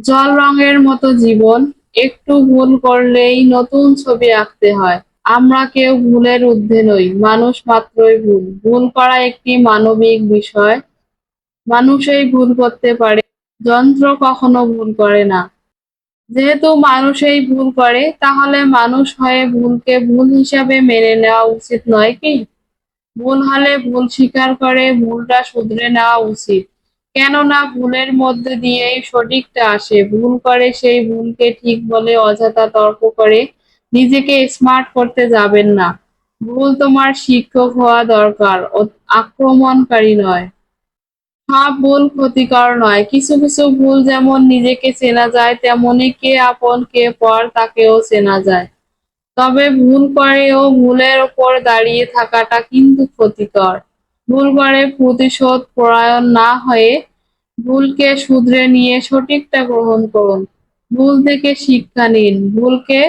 জল রঙের মতো জীবন, একটু ভুল করলেই নতুন ছবি আঁকতে হয়। আমরা কেউ ভুলের ঊর্ধ্বে নই, মানুষ মাত্রই ভুল। ভুল করা একটি মানবিক বিষয়। মানুষই ভুল করতে পারে, যন্ত্র কখনো ভুল করে না। যেহেতু মানুষই ভুল করে, তাহলে মানুষ হয়ে ভুলকে ভুল হিসাবে মেনে নেওয়া উচিত নয় কি? ভুল হলে ভুল স্বীকার করে ভুলটা শুধরে নেওয়া উচিত। কেননা ভুলের মধ্যে দিয়েই সঠিকটা আসে। ভুল করে সেই ভুলকে ঠিক বলে, অযথা তর্ক করে নিজেকে স্মার্ট করতে যাবেন না। ভুল তোমার শিক্ষক হওয়া দরকার আক্রমণকারী নয়। সব ভুল ক্ষতিকর নয়। কিছু কিছু ভুল যেমন নিজেকে চেনা যায়, তেমনি কে আপন, কে পর তাকেও চেনা যায়। তবে ভুল করেও ভুলের ওপর দাঁড়িয়ে থাকাটা কিন্তু ক্ষতিকর। ভুল করে প্রতিশোধ পরায়ণ না হয়ে ভুলকে শুধরে নিয়ে সঠিকটা গ্রহণ করুন। ভুল থেকে শিক্ষা নিন, ভুলকে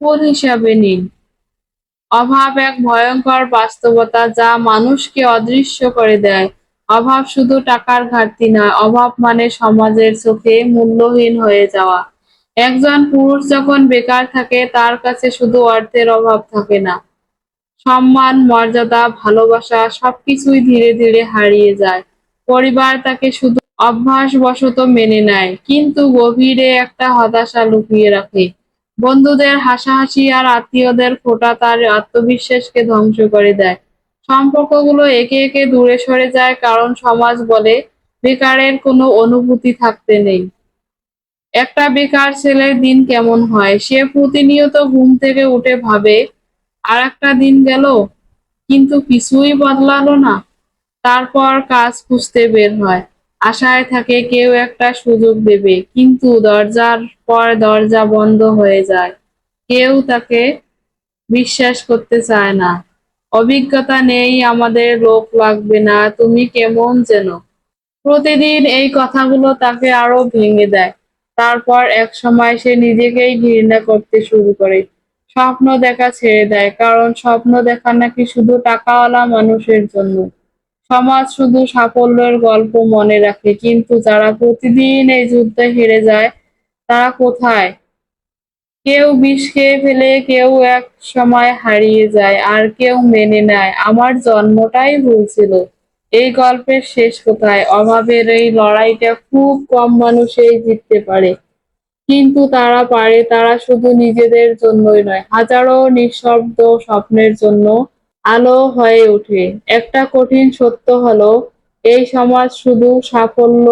ভুল হিসাবে নিন? অভাব এক ভয়ঙ্কর বাস্তবতা যা মানুষকে অদৃশ্য করে দেয়। অভাব শুধু টাকার ঘাটতি নয়, অভাব মানে সমাজের চোখে মূল্যহীন হয়ে যাওয়া। একজন পুরুষ যখন বেকার থাকে, তার কাছে শুধু অর্থের অভাব থাকে না। সম্মান, মর্যাদা, ভালোবাসা সবকিছুই ধীরে ধীরে হারিয়ে যায়। পরিবার তাকে শুধু অভ্যাস অভ্যাসবশত মেনে নেয়, কিন্তু গভীরে একটা হতাশা লুকিয়ে রাখে। বন্ধুদের হাসাহাসি আর আত্মীয়দের খোটা তার আত্মবিশ্বাসকে ধ্বংস করে দেয়। সম্পর্কগুলো একে একে দূরে সরে যায় কারণ সমাজ বলে, বেকারের কোনো অনুভূতি থাকতে নেই। একটা বেকার ছেলের দিন কেমন হয়? সে প্রতিনিয়ত ঘুম থেকে উঠে ভাবে আর একটা দিন গেল, কিন্তু কিছুই বদলালো না। তারপর কাজ খুঁজতে বের হয়। আশায় থাকে কেউ একটা সুযোগ দেবে, কিন্তু দরজার পর দরজা বন্ধ হয়ে যায়। কেউ তাকে বিশ্বাস করতে চায় না। অভিজ্ঞতা নেই, আমাদের লোক লাগবে না, তুমি কেমন যেন। প্রতিদিন এই কথাগুলো তাকে আরও ভেঙে দেয়। তারপর এক সময় সে নিজেকেই ঘৃণা করতে শুরু করে। স্বপ্ন দেখা ছেড়ে দেয়, কারণ স্বপ্ন দেখা নাকি শুধু টাকাওয়ালা মানুষের জন্য। সমাজ শুধু সাফল্যের গল্প মনে রাখে, কিন্তু যারা প্রতিদিন এই যুদ্ধে হেরে যায়, তারা কোথায়? কেউ বিষ খেয়ে ফেলে, কেউ এক সময় হারিয়ে যায়, আর কেউ মেনে নেয়, আমার জন্মটাই ভুল এই গল্পের শেষ কোথায়? অভাবের এই লড়াইটা খুব কম মানুষই জিততে পারে। কিন্তু তারা পারে, তারা শুধু নিজেদের জন্যই নয়, হাজারো নিঃশব্দ স্বপ্নের জন্য আলো হয়ে ওঠে। একটা কঠিন সত্য হলো, এই সমাজ শুধু সাফল্য